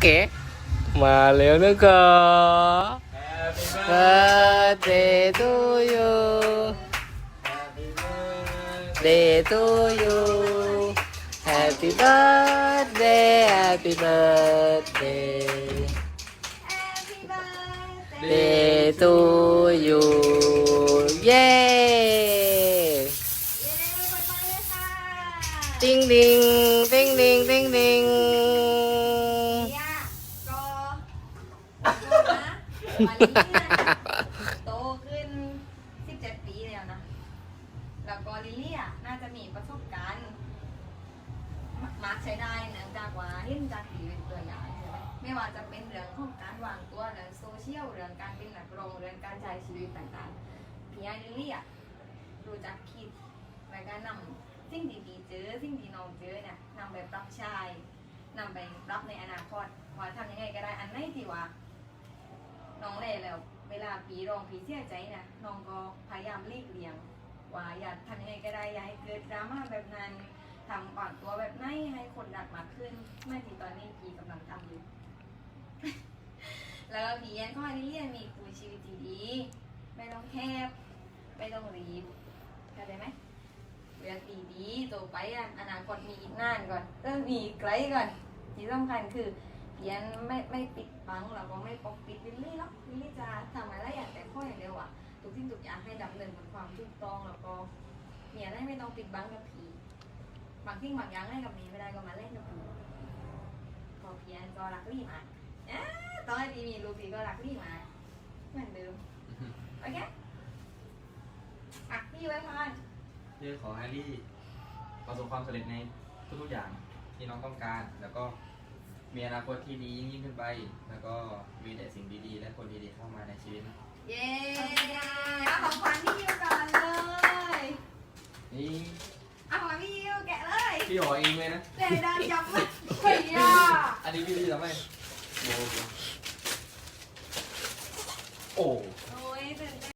เก๋มาแล้วนะคะ birthday to you day to you happy birthday happy birthday day to you เย้ ติ้งดิงติ้งดิงติ้งดิง โตขึ้น 17 ปีแล้วนะ แล้วก็ลิลลี่อะน่าจะมีประสบการณ์มาร์กใช้ได้เนื่องจากว่าเห็นจากทีเป็นตัวอย่างใช่ไหมไม่ว่าจะเป็นเรื่องของการวางตัวเรื่องโซเชียลเรื่องการเป็นนักร้องเรื่องการใช้ชีวิตต่างๆพี่ไอ้ลิลลี่อะรู้จักคิดและการนำสิ่งดีๆเจอสิ่งที่น้องเจอเนี่ยนำไปปรับใช้นำไปรับในอนาคตว่าทำยังไงก็ได้อันไหนที่ว่า น้องเล่แล้วเวลาปีรองปีเสียใจนะน้องก็พยายามหลีกเลี่ยงว่าอย่าทำยังไงก็ได้อย่าให้เกิดดราม่าแบบนั้นทำปากตัวแบบไหนให้คนดักมากขึ้นไม่ที่ตอนนี้พีกำลังทำอยู่ แล้วก็พีเอ็นก็ให้เรียนมีคุยชีวิตที่ดีไม่ต้องแคบไม่ต้องรีบเข้าใจไหมเรียนดีดีๆโตไปอะอนาคตมีอีกนานก่อนเริ่มมีไกลก่อนที่สำคัญคือ เพียนไม่ไม่ปิดบังเราก็ไม่ปกปิดวิลลี่หรอกวิลลี่จะทำอะไรอย่างแต่ข้ออย่างเดียวอะทุกสิ่งทุกอย่างให้ดำเนินบนความถูกต้องแล้วก็มีอะไรไม่ต้องปิดบังกับผีบางสิ่งบางอย่างให้กับมีไม่ได้ก็มาเล่นกับผีพอเพียนก็รักลี่มากอ่าตอนที่มีลูกผีก็รักลี่มากเหมือนเดิมโอเคอะพี่ไว้พานเพื่อขอให้ลี่ประสบความสำเร็จในทุกๆอย่างที่น้องต้องการแล้วก็ มีอนาคตที่ดียิ่งขึ้นไป แล้วก็มีแต่สิ่งดีๆ และคนดีๆเข้ามาในชีวิตนะเย้เอาของขวัญพี่ยิวก่อนเลยนี่เอาของขวัญพี่ยิวแกะเลยพี่หอเองเลยนะ เดี๋ยวดันจับมันเฮ้ยอะอันนี้พี่พี่ทำไมโอ้โหโอ้โอ้ยตื่นเต้น